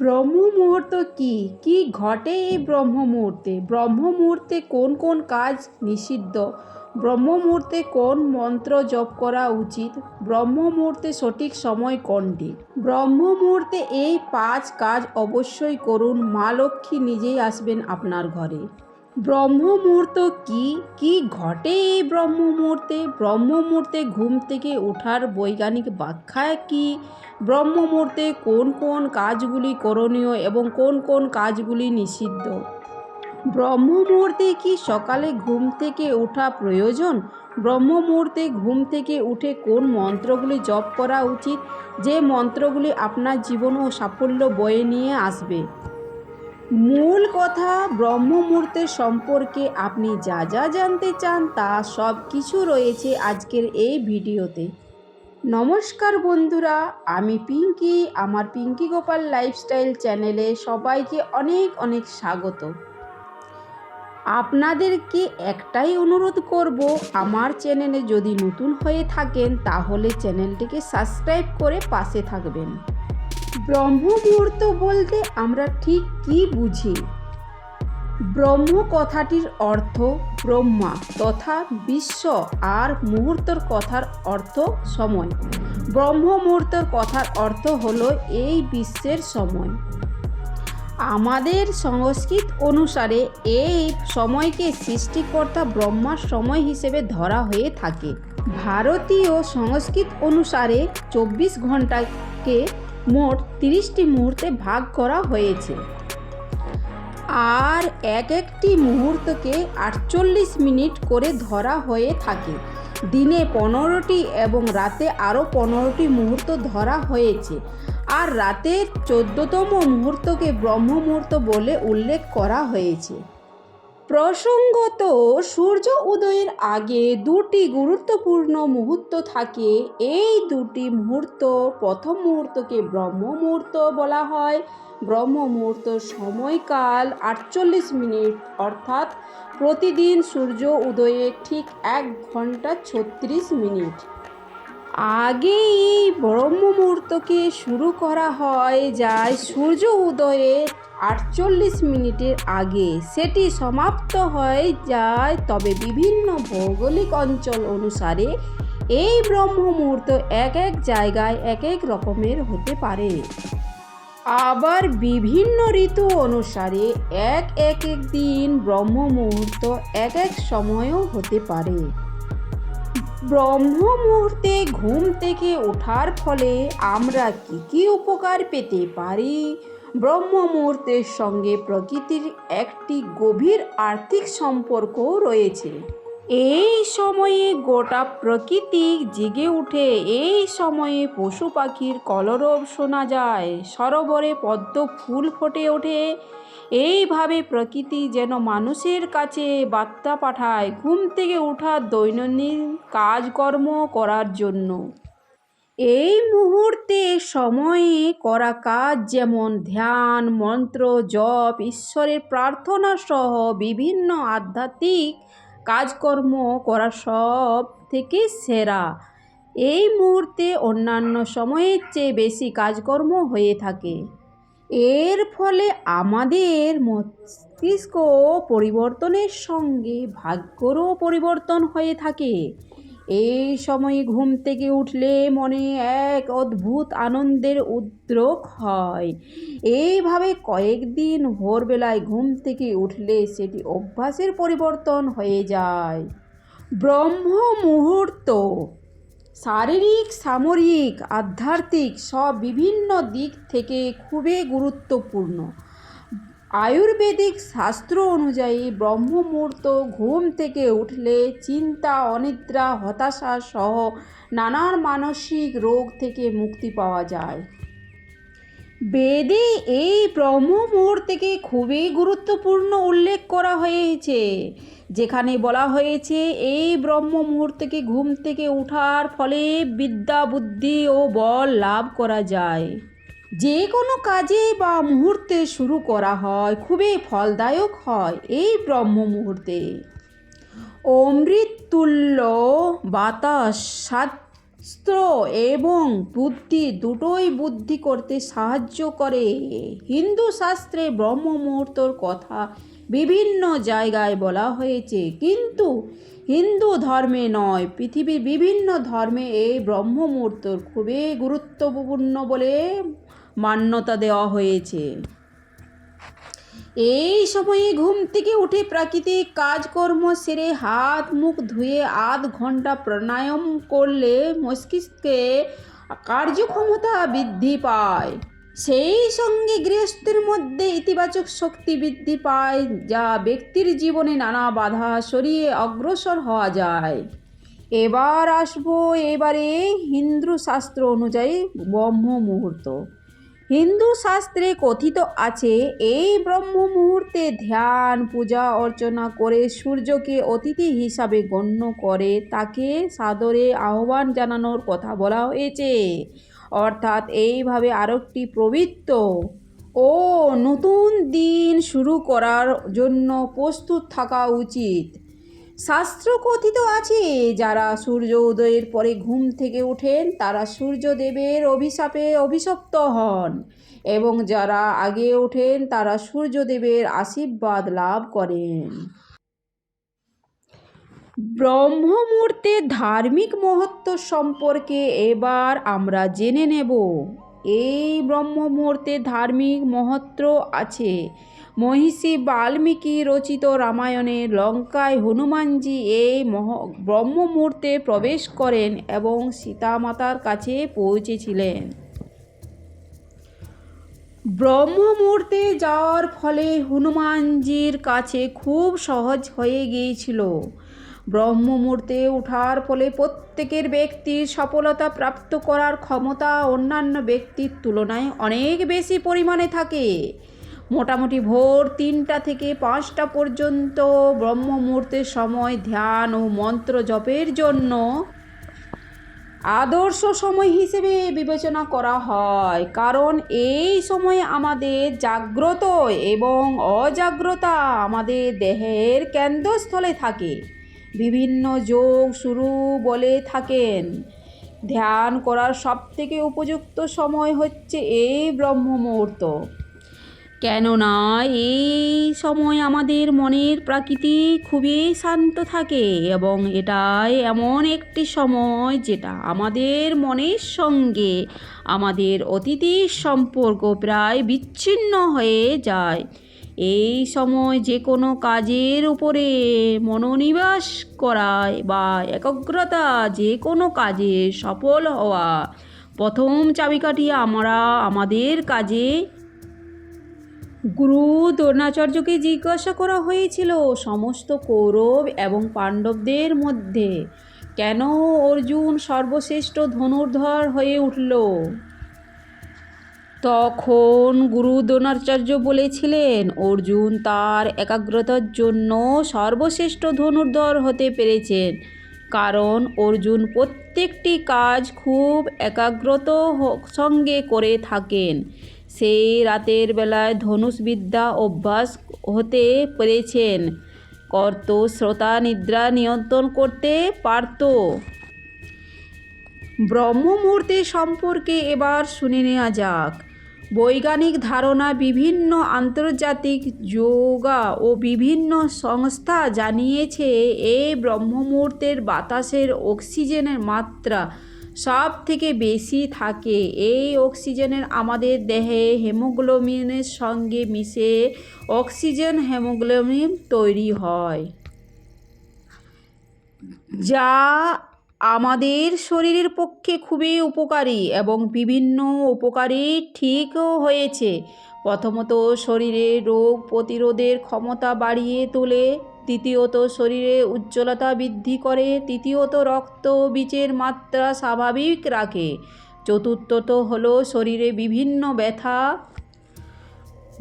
ব্রহ্ম মুহূর্ত কি? কি ঘটে এই ব্রহ্ম মুহূর্তে ব্রহ্ম মুহূর্তে কোন কোন কাজ নিষিদ্ধ? ব্রহ্ম মুহূর্তে কোন মন্ত্র জপ করা উচিত? ব্রহ্ম মুহূর্তে সঠিক সময় কোনটি? ব্রহ্ম মুহূর্তে এই পাঁচ কাজ অবশ্যই করুন। মা লক্ষ্মী নিজেই আসবেন আপনার ঘরে। ব্রহ্ম মুহূর্ত কি? কি ঘটে এই ব্রহ্ম মুহূর্তে ব্রহ্ম মুহূর্তে ঘুম থেকে ওঠার বৈজ্ঞানিক ব্যাখ্যা কি? ব্রহ্ম মুহূর্তে কোন কোন কাজগুলি করণীয় এবং কোন কোন কাজগুলি নিষিদ্ধ? ব্রহ্ম মুহূর্তে কি সকালে ঘুম থেকে ওঠা প্রয়োজন? ব্রহ্ম মুহূর্তে ঘুম থেকে উঠে কোন মন্ত্রগুলি জপ করা উচিত? যে মন্ত্রগুলি আপনার জীবন ও সাফল্য বয়ে নিয়ে আসবে। মূল কথা ব্রহ্ম মুহূর্তের সম্পর্কে আপনি যা যা জানতে চান তা সব কিছু রয়েছে আজকের এই ভিডিওতে। নমস্কার বন্ধুরা, আমি পিঙ্কি, আমার পিঙ্কি গোপাল লাইফস্টাইল চ্যানেলে সবাইকে অনেক অনেক স্বাগত। আপনাদেরকে একটাই অনুরোধ করব, আমার চ্যানেলে যদি নতুন হয়ে থাকেন তাহলে চ্যানেলটিকে সাবস্ক্রাইব করে পাশে থাকবেন। ব্রহ্ম মুহূর্ত বলতে আমরা ঠিক কি বুঝি? ব্রহ্ম কথাটির অর্থ ব্রহ্মা তথা বিশ্ব আর মুহূর্তর কথার অর্থ সময়। ব্রহ্ম মুহূর্তর কথার অর্থ হলো এই বিশ্বের সময়। আমাদের সংস্কৃত অনুসারে এই সময়কে সৃষ্টিকর্তা ব্রহ্মার সময় হিসেবে ধরা হয়ে থাকে। ভারতীয় সংস্কৃত অনুসারে চব্বিশ ঘন্টাকে মোট তিরিশটি মুহূর্তে ভাগ করা হয়েছে। আর এক একটি মুহূর্তকে আটচল্লিশ মিনিট করে ধরা হয়ে থাকে। দিনে পনেরোটি এবং রাতে আরও পনেরোটি মুহূর্ত ধরা হয়েছে। আর রাতের চোদ্দতম মুহূর্তকে ব্রহ্ম মুহূর্ত বলে উল্লেখ করা হয়েছে। প্রসঙ্গত, সূর্য উদয়ের আগে দুটি গুরুত্বপূর্ণ মুহূর্ত থাকে। এই দুটি মুহূর্ত প্রথম মুহূর্তকে ব্রহ্ম মুহূর্ত বলা হয়। ব্রহ্ম মুহূর্ত সময়কাল আটচল্লিশ মিনিট, অর্থাৎ প্রতিদিন সূর্য উদয়ে ঠিক এক ঘণ্টা ছত্রিশ মিনিট। আগে এই ব্রহ্ম মুহূর্তকে শুরু করা হয় যায় সূর্য উদয়ে আটচল্লিশ মিনিটের আগে সেটি সমাপ্ত হয়ে যায়। তবে বিভিন্ন ভৌগোলিক অঞ্চল অনুসারে এই ব্রহ্ম মুহূর্ত এক এক জায়গায় এক এক রকমের হতে পারে। আবার বিভিন্ন ঋতু অনুসারে এক এক এক দিন ব্রহ্ম মুহূর্ত এক এক সময়ও হতে পারে। ব্রহ্ম মুহূর্তে ঘুম থেকে ওঠার ফলে আমরা কি কি উপকার পেতে পারি? ব্রহ্ম মুহূর্তের সঙ্গে প্রকৃতির একটি গভীর আর্থিক সম্পর্কও রয়েছে। এই সময়ে গোটা প্রকৃতি জেগে উঠে, এই সময়ে পশু পাখির কলরব শোনা যায়, সরোবরে পদ্ম ফুল ফুটে ওঠে। এইভাবে প্রকৃতি যেন মানুষের কাছে বার্তা পাঠায় ঘুম থেকে ওঠার দৈনন্দিন কাজকর্ম করার জন্য। এই মুহূর্তে সময়ে করা কাজ যেমন ধ্যান, মন্ত্র, জপ, ঈশ্বরের প্রার্থনা সহ বিভিন্ন আধ্যাত্মিক কাজকর্ম করা সব থেকে সেরা। এই মুহূর্তে অন্যান্য সময়ের চেয়ে বেশি কাজকর্ম হয়ে থাকে। এর ফলে আমাদের মস্তিষ্ক পরিবর্তনের সঙ্গে ভাগ্যরও পরিবর্তন হয়ে থাকে। এই সময়ে ঘুম থেকে উঠলে মনে এক অদ্ভুত আনন্দের উদ্রেক হয়। এইভাবে কয়েকদিন ভোরবেলায় ঘুম থেকে উঠলে সেটি অভ্যাসের পরিবর্তন হয়ে যায়। ব্রহ্ম মুহূর্ত, শারীরিক, সামরিক, আধ্যাত্মিক সব বিভিন্ন দিক থেকে খুবই গুরুত্বপূর্ণ। আয়ুর্বেদিক শাস্ত্র অনুযায়ী ব্রহ্ম মুহূর্ত ঘুম থেকে উঠলে চিন্তা, অনিদ্রা, হতাশা সহ নানান মানসিক রোগ থেকে মুক্তি পাওয়া যায়। বেদে এই ব্রহ্ম মুহূর্তকে খুবই গুরুত্বপূর্ণ উল্লেখ করা হয়েছে, যেখানে বলা হয়েছে এই ব্রহ্ম মুহূর্তকে ঘুম থেকে ওঠার ফলে বিদ্যা, বুদ্ধি ও বল লাভ করা যায়। যে কোনো কাজে বা মুহূর্তে শুরু করা হয়, খুবই ফলদায়ক হয় এই ব্রহ্ম মুহূর্তে। অমৃত তুল্য বাতাস, শাস্ত্র এবং বুদ্ধি দুটোই বুদ্ধি করতে সাহায্য করে। হিন্দু শাস্ত্রে ব্রহ্ম মুহূর্তর কথা বিভিন্ন জায়গায় বলা হয়েছে। কিন্তু হিন্দু ধর্মে নয়, পৃথিবীর বিভিন্ন ধর্মে এই ব্রহ্ম মুহূর্তর খুবই গুরুত্বপূর্ণ বলে মান্যতা দেওয়া হয়েছে। এই সময়ে ঘুম থেকে উঠে প্রাকৃতিক কাজকর্ম সেরে হাত মুখ ধুয়ে আধ ঘণ্টা প্রাণায়াম করলে মস্তিষ্কে কার্যক্ষমতা বৃদ্ধি পায়। সেই সঙ্গে গৃহস্থের মধ্যে ইতিবাচক শক্তি বৃদ্ধি পায়, যা ব্যক্তির জীবনে নানা বাধা সরিয়ে অগ্রসর হওয়া যায়। এবার আসব, এবারে হিন্দু শাস্ত্র অনুযায়ী ব্রহ্ম মুহূর্ত হিন্দু শাস্ত্রে কথিত আছে, এই ব্রহ্ম মুহূর্তে ধ্যান, পূজা অর্চনা করে সূর্যকে অতিথি হিসাবে গণ্য করে, তাকে সাদরে আহ্বান জানানোর কথা বলা হয়েছে। অর্থাৎ এইভাবে আরেকটি প্রবৃত্ত ও নতুন দিন শুরু করার জন্য প্রস্তুত থাকা উচিত। শাস্ত্র কথিত আছে, যারা সূর্য উদয়ের পরে ঘুম থেকে ওঠেন, তারা সূর্যদেবের অভিশাপে অভিশপ্ত হন। এবং যারা আগে ওঠেন, তারা সূর্যদেবের আশীর্বাদ লাভ করেন। ব্রহ্মমূর্তের ধার্মিক মহত্ব সম্পর্কে এবার আমরা জেনে নেব। এই ব্রহ্মমূর্তের ধার্মিক মহত্ব আছে। মহিষী বাল্মীকি রচিত রামায়ণে লঙ্কায় হনুমানজি এই মহ ব্রহ্মমূর্তে প্রবেশ করেন এবং সীতামাতার কাছে পৌঁছেছিলেন। ব্রহ্মমূর্তে যাওয়ার ফলে হনুমানজির কাছে খুব সহজ হয়ে গিয়েছিল। ব্রহ্মমূর্তে ওঠার ফলে প্রত্যেকের ব্যক্তির সফলতা প্রাপ্ত করার ক্ষমতা অন্যান্য ব্যক্তির তুলনায় অনেক বেশি পরিমাণে থাকে। মোটামুটি ভোর তিনটা থেকে পাঁচটা পর্যন্ত ব্রহ্ম মুহূর্তের সময় ধ্যান ও মন্ত্র জপের জন্য আদর্শ সময় হিসেবে বিবেচনা করা হয়। কারণ এই সময়ে আমাদের জাগ্রত এবং অজাগ্রতা আমাদের দেহের কেন্দ্রস্থলে থাকে। বিভিন্ন যোগ শুরু বলে থাকেন। ধ্যান করার সবথেকে উপযুক্ত সময় হচ্ছে এই ব্রহ্ম মুহূর্ত কেননা এই সময় আমাদের মনের প্রাকৃতি খুবই শান্ত থাকে এবং এটাই এমন একটি সময় যেটা আমাদের মনের সঙ্গে আমাদের অতীতের সম্পর্ক প্রায় বিচ্ছিন্ন হয়ে যায়। এই সময় যে কোনো কাজের উপরে মনোনিবাস করায় বা একাগ্রতা যে কোনো কাজে সফল হওয়া। প্রথম চাবিকাঠি আমরা আমাদের কাজে গুরু দ্রোণাচার্যকে জিজ্ঞাসা করা হয়েছিল সমস্ত কৌরব এবং পাণ্ডবদের মধ্যে, কেন অর্জুন সর্বশ্রেষ্ঠ ধনুর্ধর হয়ে উঠল? তখন গুরু দ্রোণাচার্য বলেছিলেন, অর্জুন তার একাগ্রতার জন্য সর্বশ্রেষ্ঠ ধনুর্ধর হতে পেরেছেন, কারণ অর্জুন প্রত্যেকটি কাজ খুব একাগ্রত সঙ্গে করে থাকেন। সেই রাতের বেলায় ধনুষবিদ্যা অভ্যাস হতে পেরেছেন। কর্ত শ্রোতা নিদ্রা নিয়ন্ত্রণ করতে পারত। ব্রহ্ম মুহূর্তে সম্পর্কে এবার শুনে নেওয়া যাক। বৈজ্ঞানিক ধারণা বিভিন্ন আন্তর্জাতিক যোগা ও বিভিন্ন সংস্থা জানিয়েছে এই ব্রহ্ম মুহূর্তের বাতাসের অক্সিজেনের মাত্রা সব থেকে বেশি থাকে। এই অক্সিজেনের আমাদের দেহে হেমোগ্লোবিনের সঙ্গে মিশে অক্সিজেন হেমোগ্লোবিন তৈরি হয়, যা আমাদের শরীরের পক্ষে খুবই উপকারী এবং বিভিন্ন উপকারী ঠিকও হয়েছে। প্রথমত, শরীরে রোগ প্রতিরোধের ক্ষমতা বাড়িয়ে তোলে। দ্বিতীয়ত শরীরে উজ্জ্বলতা বৃদ্ধি করে, তৃতীয়ত রক্ত বীজের মাত্রা স্বাভাবিক রাখে, চতুর্থত হলো শরীরে বিভিন্ন ব্যথা।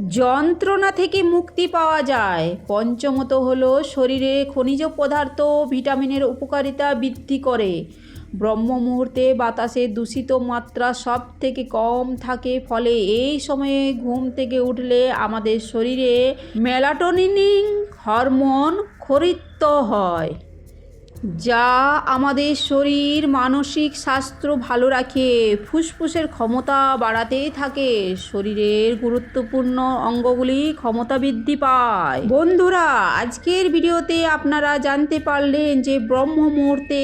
যন্ত্রণা থেকে মুক্তি পাওয়া যায়। পঞ্চমত হলো শরীরে খনিজ পদার্থ, ভিটামিনের উপকারিতা বৃদ্ধি করে। ব্রহ্ম মুহূর্তে বাতাসে দূষিত মাত্রা সব থেকে কম থাকে, ফলে এই সময়ে ঘুম থেকে উঠলে আমাদের শরীরে মেলাটোনিনিং হরমোন খরিত হয়। যা আমাদের শরীর, মানসিক স্বাস্থ্য ভালো রাখে, ফুসফুসের ক্ষমতা বাড়াতেই থাকে, শরীরের গুরুত্বপূর্ণ অঙ্গগুলি ক্ষমতা বৃদ্ধি পায়। বন্ধুরা, আজকের ভিডিওতে আপনারা জানতে পারলেন যে ব্রহ্ম মুহূর্তে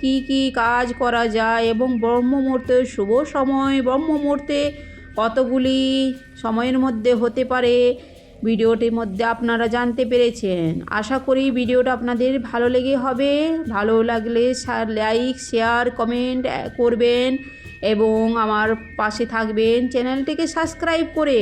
কি কি কাজ করা যায় এবং ব্রহ্ম মুহূর্তের শুভ সময়, ব্রহ্ম মুহূর্তে কতগুলি সময়ের মধ্যে হতে পারে ভিডিওটির মধ্যে আপনারা জানতে পেরেছেন। আশা করি ভিডিওটা আপনাদের ভালো লেগে হবে। ভালো লাগলে লাইক শেয়ার কমেন্ট করবেন এবং আমার পাশে থাকবেন। চ্যানেলটিকে সাবস্ক্রাইব করে।